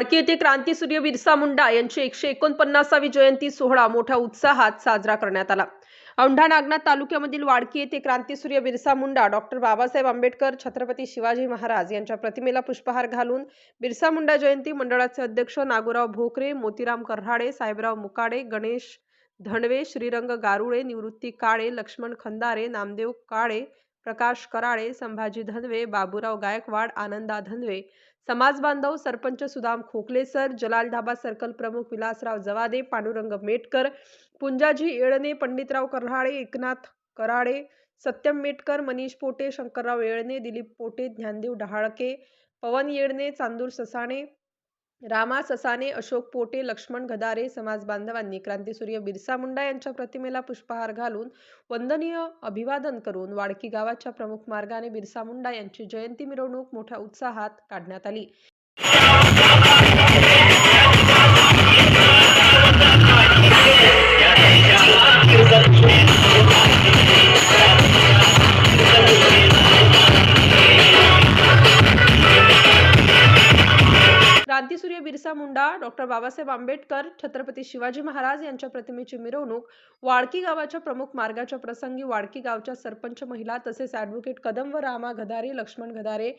वाडकी येथे क्रांतीसूर्य बिरसा मुंडा यांची एकशे एकोणपन्नासावी जयंती सोहळा मोठ्या उत्साहात साजरा करण्यात आला. औंढा नागनाथ तालुक्यामधील वाडकी येथे क्रांतीसूर्य बिरसा मुंडा डॉक्टर बाबासाहेब आंबेडकर छत्रपती शिवाजी महाराज यांच्या प्रतिमेला पुष्पहार घालून बिरसा मुंडा जयंती मंडळाचे अध्यक्ष नागोराव भोकरे मोतीराम कर्हाडे साहेबराव मुकाडे गणेश धणवे श्रीरंग गारुळे निवृत्ती काळे लक्ष्मण खंदारे नामदेव काळे प्रकाश कराळे संभाजी धनवे बाबूराव गायकवाड आनंदा धनवे समाज बांधव सरपंच सुदाम खोकलेसर जलाल धाबा सर्कल प्रमुख विलासराव जवादे पांडुरंग मेटकर पुंजाजी येळणे पंडितराव कर्हाळे एकनाथ कराळे सत्यम मेटकर मनीष पोटे शंकरराव येळणे दिलीप पोटे ज्ञानदेव डहाळके पवन येळणे चांदूर ससाणे रामा ससाने अशोक पोटे लक्ष्मण गदारे समाज बांधवांनी क्रांतीसूर्य बिरसा मुंडा यांच्या प्रतिमेला पुष्पहार घालून वंदनीय अभिवादन करून वाडकी गावाच्या प्रमुख मार्गाने बिरसा मुंडा यांची जयंती मिरवणूक मोठ्या उत्साहात काढण्यात आली. बिरसा मुंडा डॉक्टर बाबासाहेब आंबेडकर छत्रपती शिवाजी महाराज यांच्या प्रतिमेची मिरवणूक वाडकी गावाच्या प्रमुख मार्गाच्या प्रसंगी वाडकी गावच्या सरपंच महिला तसेच ॲडव्होकेट कदम व रामा गदारे लक्ष्मण गदारे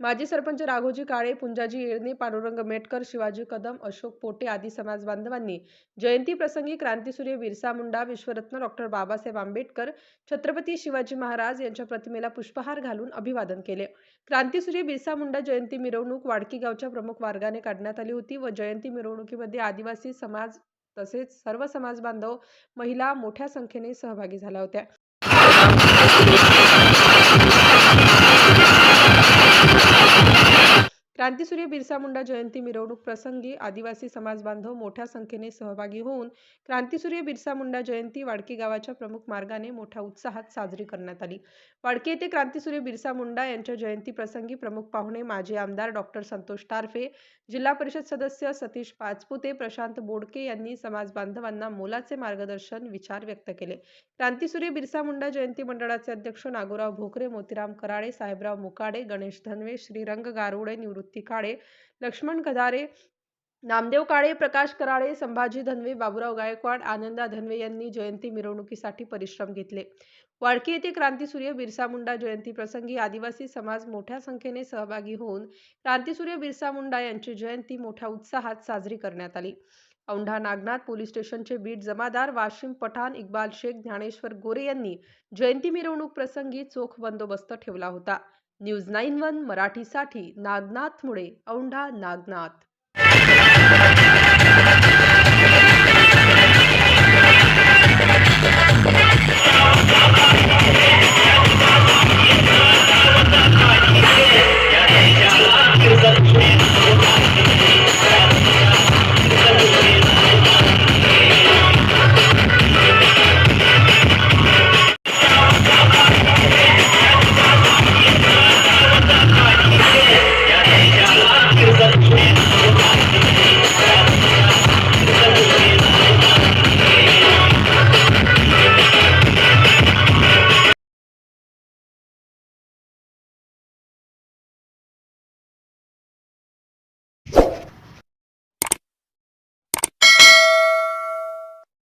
माजी सरपंच राघोजी काळे पुंजाजी येळणे पांडुरंग मेटकर शिवाजी कदम अशोक पोटे आदी समाज बांधवांनी जयंती प्रसंगी क्रांतीसूर्य बिरसा मुंडा विश्वरत्न डॉक्टर बाबासाहेब आंबेडकर छत्रपती शिवाजी महाराज यांच्या प्रतिमेला पुष्पहार घालून अभिवादन केले. क्रांतीसूर्य बिरसा मुंडा जयंती मिरवणूक वाडकी गावच्या प्रमुख मार्गाने काढण्यात आली होती. व जयंती मिरवणुकीमध्ये आदिवासी समाज तसेच सर्व समाज बांधव महिला मोठ्या संख्येने सहभागी झाल्या होत्या. क्रांतीसूर्य बिरसा मुंडा जयंती मिरवणूक प्रसंगी आदिवासी समाज बांधव मोठ्या संख्येने सहभागी होऊन क्रांतीसूर्य बिरसा मुंडा जयंती वाडकी गावाच्या प्रमुख मार्गाने मोठ्या उत्साहात साजरी करण्यात आली. वाडकी येथे क्रांतीसूर्य बिरसा मुंडा यांच्या जयंती प्रसंगी प्रमुख पाहुणे माजी आमदार डॉक्टर संतोष टारफे जिल्हा परिषद सदस्य सतीश पाचपुते प्रशांत बोडके यांनी समाज बांधवांना मोलाचे मार्गदर्शन विचार व्यक्त केले. क्रांतीसूर्य बिरसा मुंडा जयंती मंडळाचे अध्यक्ष नागोराव भोकरे मोतीराम कराळे साहेबराव मुकाडे गणेश धनवे श्रीरंग गारुडे निवृत्त काळे लक्ष्मण गदारे नामदेव काळे प्रकाश कराळे संभाजी धनवे बाबूराव गायकवाड आनंदा धनवे यांनी जयंती मिरवणुकीसाठी परिश्रम घेतले. वाळकी येथे क्रांतीसूर्य बिरसा मुंडा जयंती प्रसंगी आदिवासी समाज मोठ्या संख्येने सहभागी होऊन क्रांतीसूर्य बिरसा मुंडा यांची जयंती मोठ्या उत्साहात साजरी करण्यात आली. औंढा नागनाथ पोलीस स्टेशनचे बीट जमादार वाशिम पठाण इक्बाल शेख ज्ञानेश्वर गोरे यांनी जयंती मिरवणूक प्रसंगी चोख बंदोबस्त ठेवला होता. न्यूज नाईन वन मराठीसाठी नागनाथ मुळे औंढा नागनाथ.